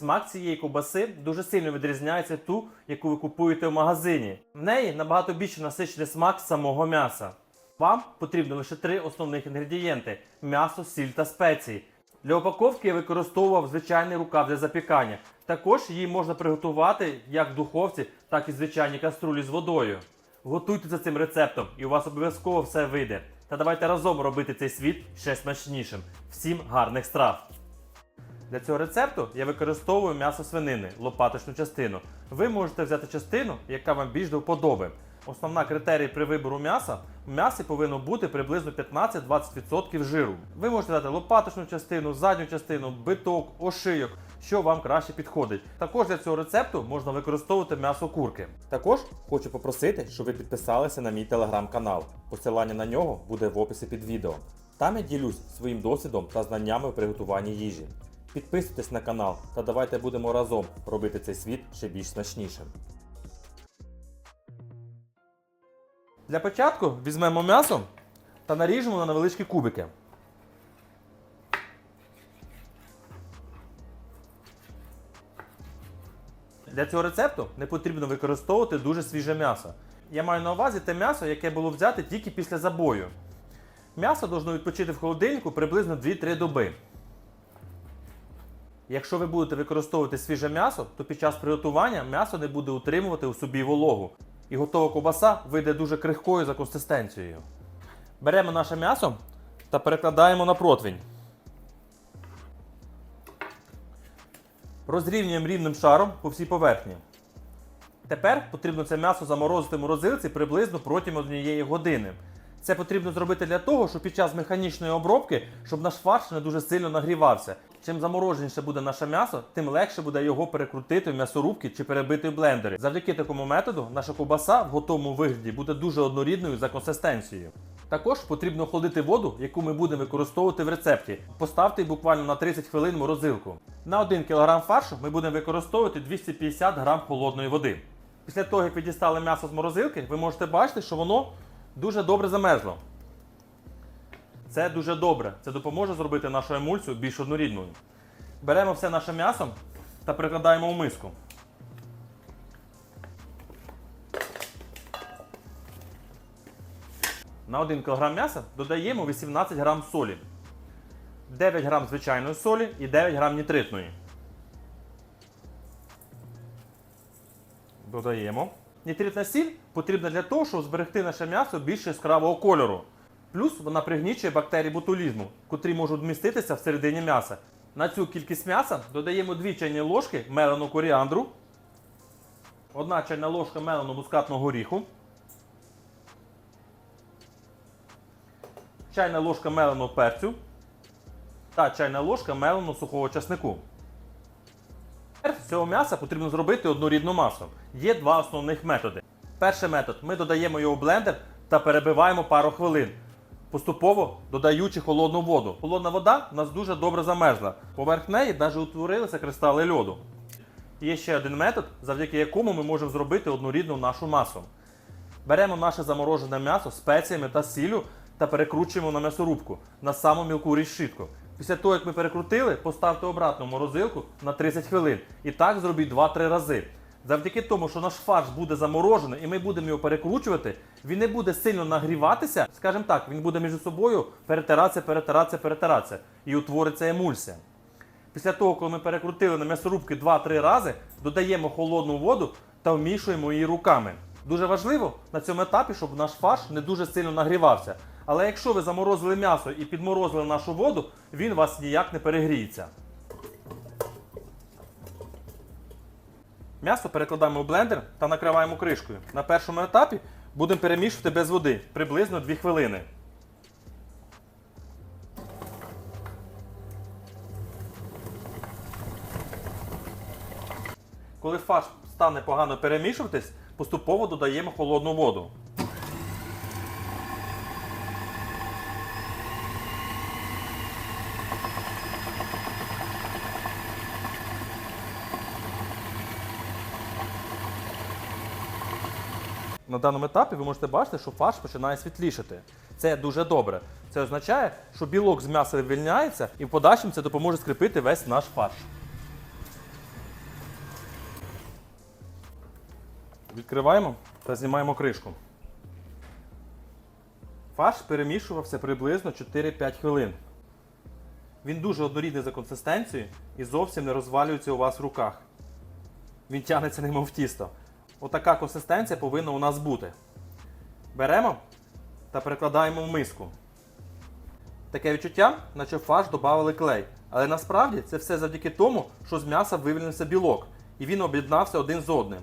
Смак цієї ковбаси дуже сильно відрізняється ту, яку ви купуєте в магазині. В неї набагато більше насичений смак самого м'яса. Вам потрібно лише три основних інгредієнти: м'ясо, сіль та спеції. Для упаковки я використовував звичайний рукав для запікання. Також її можна приготувати як в духовці, так і в звичайній каструлі з водою. Готуйте за цим рецептом, і у вас обов'язково все вийде. Та давайте разом робити цей світ ще смачнішим. Всім гарних страв! Для цього рецепту я використовую м'ясо свинини, лопаточну частину. Ви можете взяти частину, яка вам більш до вподоби. Основна критерій при вибору м'яса в м'ясі повинно бути приблизно 15-20% жиру. Ви можете взяти лопаточну частину, задню частину, биток, ошийок, що вам краще підходить. Також для цього рецепту можна використовувати м'ясо курки. Також хочу попросити, щоб ви підписалися на мій телеграм-канал. Посилання на нього буде в описі під відео. Там я ділюсь своїм досвідом та знаннями в приготуванні їжі. Підписуйтесь на канал та давайте будемо разом робити цей світ ще більш смачнішим. Для початку візьмемо м'ясо та наріжемо на невеличкі кубики. Для цього рецепту не потрібно використовувати дуже свіже м'ясо. Я маю на увазі те м'ясо, яке було взяте тільки після забою. М'ясо должно відпочити в холодильнику приблизно 2-3 доби. Якщо ви будете використовувати свіже м'ясо, то під час приготування м'ясо не буде утримувати у собі вологу. І готова ковбаса вийде дуже крихкою за консистенцією. Беремо наше м'ясо та перекладаємо на противень. Розрівнюємо рівним шаром по всій поверхні. Тепер потрібно це м'ясо заморозити в морозилці приблизно протягом однієї години. Це потрібно зробити для того, щоб під час механічної обробки, щоб наш фарш не дуже сильно нагрівався. Чим замороженіше буде наше м'ясо, тим легше буде його перекрутити в м'ясорубки чи перебити в блендері. Завдяки такому методу наша ковбаса в готовому вигляді буде дуже однорідною за консистенцією. Також потрібно охолодити воду, яку ми будемо використовувати в рецепті. Поставте буквально на 30 хвилин морозилку. На 1 кг фаршу ми будемо використовувати 250 г холодної води. Після того, як ви дістали м'ясо з морозилки, ви можете бачити, що воно дуже добре замерзло. Це дуже добре. Це допоможе зробити нашу емульсію більш однорідною. Беремо все наше м'ясо та перекладаємо у миску. На 1 кг м'яса додаємо 18 г солі, 9 г звичайної солі і 9 г нітритної. Додаємо. Нітритна сіль потрібна для того, щоб зберегти наше м'ясо більш яскравого кольору. Плюс вона пригнічує бактерії ботулізму, котрі можуть вміститися всередині м'яса. На цю кількість м'яса додаємо 2 чайні ложки мелену коріандру, 1 чайна ложка мелену мускатного горіху, чайна ложка меленого перцю та чайна ложка меленого сухого часнику. Тепер з цього м'яса потрібно зробити однорідну масу. Є два основних методи. Перший метод ми додаємо його в блендер та перебиваємо пару хвилин, поступово додаючи холодну воду. Холодна вода у нас дуже добре замерзла. Поверх неї навіть утворилися кристали льоду. Є ще один метод, завдяки якому ми можемо зробити однорідну нашу масу. Беремо наше заморожене м'ясо спеціями та сіллю та перекручуємо на м'ясорубку на саму мілку решітку. Після того, як ми перекрутили, поставте обратно в морозилку на 30 хвилин. І так зробіть 2-3 рази. Завдяки тому, що наш фарш буде заморожений і ми будемо його перекручувати, він не буде сильно нагріватися, скажімо так, він буде між собою перетиратися, перетиратися, перетиратися і утвориться емульсія. Після того, коли ми перекрутили на м'ясорубки 2-3 рази, додаємо холодну воду та вмішуємо її руками. Дуже важливо на цьому етапі, щоб наш фарш не дуже сильно нагрівався. Але якщо ви заморозили м'ясо і підморозили нашу воду, він вас ніяк не перегріється. М'ясо перекладаємо в блендер та накриваємо кришкою. На першому етапі будемо перемішувати без води приблизно 2 хвилини. Коли фарш стане погано перемішуватись, поступово додаємо холодну воду. на даному етапі ви можете бачити, що фарш починає світлішити. Це дуже добре. Це означає, що білок з м'яса вивільняється і в подальшому це допоможе скріпити весь наш фарш. Відкриваємо та знімаємо кришку. Фарш перемішувався приблизно 4-5 хвилин. Він дуже однорідний за консистенцією і зовсім не розвалюється у вас в руках. Він тягнеться немов тісто. Отака консистенція повинна у нас бути. Беремо та перекладаємо в миску. Таке відчуття, наче в фарш додавали клей. Але насправді це все завдяки тому, що з м'яса вивільнився білок, і він об'єднався один з одним.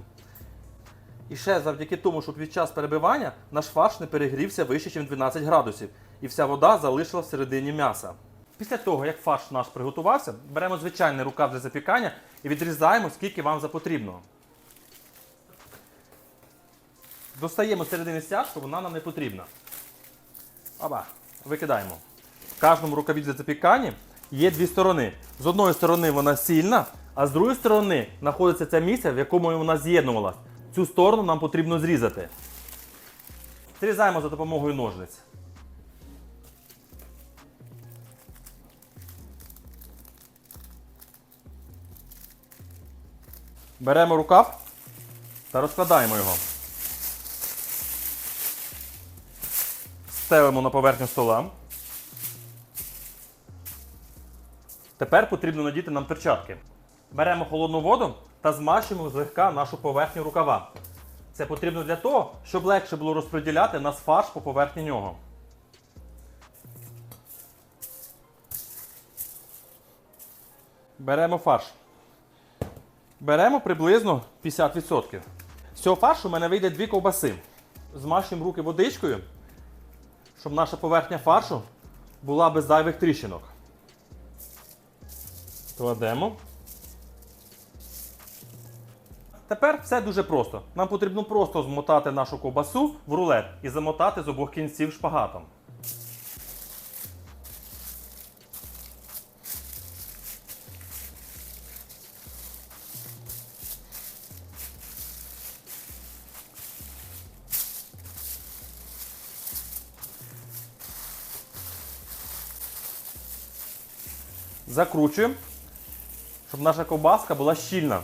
І ще завдяки тому, що під час перебивання наш фарш не перегрівся вище, ніж 12 градусів, і вся вода залишилась всередині м'яса. Після того, як фарш наш приготувався, беремо звичайний рукав для запікання і відрізаємо, скільки вам запотрібно. Достаємо з середини стяжку, вона нам не потрібна. Оба, викидаємо. В кожному рукаві для запікання є дві сторони. З одної сторони вона сильна, а з другої сторони знаходиться це місце, в якому вона з'єднувалась. Цю сторону нам потрібно зрізати. Зрізаємо за допомогою ножниць. Беремо рукав та розкладаємо його. Стелимо на поверхню стола. Тепер потрібно надіти нам перчатки. Беремо холодну воду та змащуємо злегка нашу поверхню рукава. Це потрібно для того, щоб легше було розподіляти нас фарш по поверхні нього. Беремо фарш. Беремо приблизно 50%. З цього фаршу в мене вийде дві ковбаси. Змащуємо руки водичкою, щоб наша поверхня фаршу була без зайвих тріщинок. Кладемо. Тепер все дуже просто. Нам потрібно просто змотати нашу ковбасу в рулет і замотати з обох кінців шпагатом. Закручуємо, щоб наша ковбаска була щільна.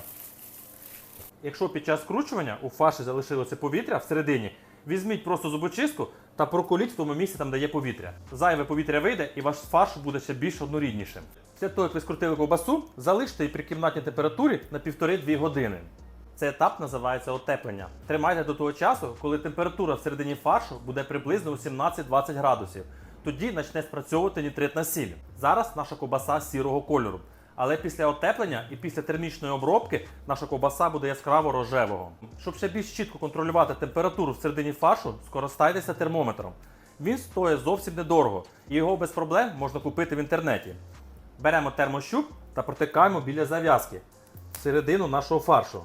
Якщо під час скручування у фарші залишилося повітря всередині, візьміть просто зубочистку та проколіть в тому місці, там де є повітря. Зайве повітря вийде і ваш фарш буде ще більш одноріднішим. Після того, як ви скрутили ковбасу, залиште її при кімнатній температурі на 1,5-2 години. Цей етап називається отеплення. Тримайте до того часу, коли температура всередині фаршу буде приблизно у 17-20 градусів. Тоді почне спрацьовувати нітритна сіль. Зараз наша ковбаса сірого кольору. Але після отеплення і після термічної обробки наша ковбаса буде яскраво рожевого. Щоб ще більш чітко контролювати температуру всередині фаршу, скористайтеся термометром. Він стоїть зовсім недорого, і його без проблем можна купити в інтернеті. Беремо термощуп та протикаємо біля зав'язки всередину нашого фаршу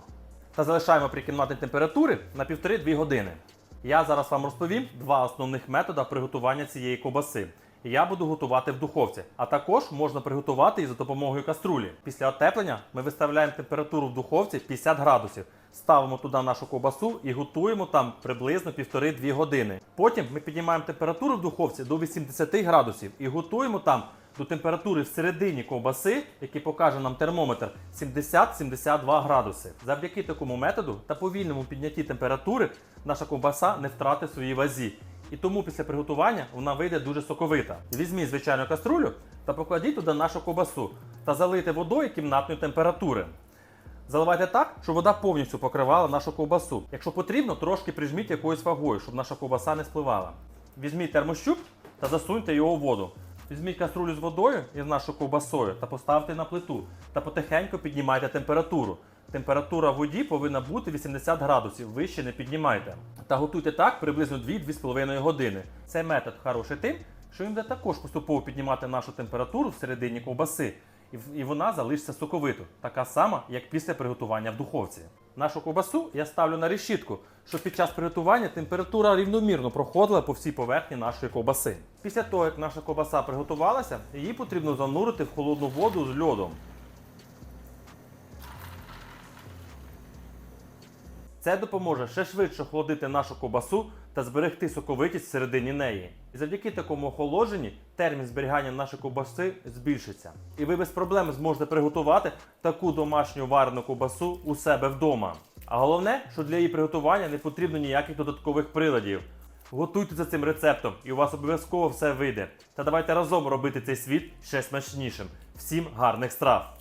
та залишаємо при кімнатній температурі на 1,5-2 години. Я зараз вам розповім два основних методи приготування цієї ковбаси. Я буду готувати в духовці, а також можна приготувати і за допомогою каструлі. Після отеплення ми виставляємо температуру в духовці 50 градусів, ставимо туди нашу ковбасу і готуємо там приблизно 1,5-2 години. Потім ми піднімаємо температуру в духовці до 80 градусів і готуємо там до температури всередині ковбаси, який покаже нам термометр 70-72 градуси. Завдяки такому методу та повільному піднятті температури наша ковбаса не втратить свої вазі. І тому після приготування вона вийде дуже соковита. Візьміть звичайну каструлю та покладіть туди нашу ковбасу та залийте водою кімнатної температури. Заливайте так, щоб вода повністю покривала нашу ковбасу. Якщо потрібно, трошки прижміть якоюсь вагою, щоб наша ковбаса не спливала. Візьміть термощуп та засуньте його в воду. Візьміть каструлю з водою і з нашою ковбасою та поставте на плиту та потихеньку піднімайте температуру. Температура воді повинна бути 80 градусів, вище не піднімайте. Та готуйте так приблизно 2-2,5 години. Цей метод хороший тим, що він буде також поступово піднімати нашу температуру всередині ковбаси, і вона залишиться соковито, така сама, як після приготування в духовці. Нашу ковбасу я ставлю на решітку, щоб під час приготування температура рівномірно проходила по всій поверхні нашої ковбаси. Після того, як наша ковбаса приготувалася, її потрібно занурити в холодну воду з льодом. Це допоможе ще швидше охолодити нашу ковбасу та зберегти соковитість всередині неї. І завдяки такому охолодженні термін зберігання нашої ковбаси збільшиться. І ви без проблем зможете приготувати таку домашню варену ковбасу у себе вдома. А головне, що для її приготування не потрібно ніяких додаткових приладів. Готуйте за цим рецептом, і у вас обов'язково все вийде. Та давайте разом робити цей світ ще смачнішим. Всім гарних страв!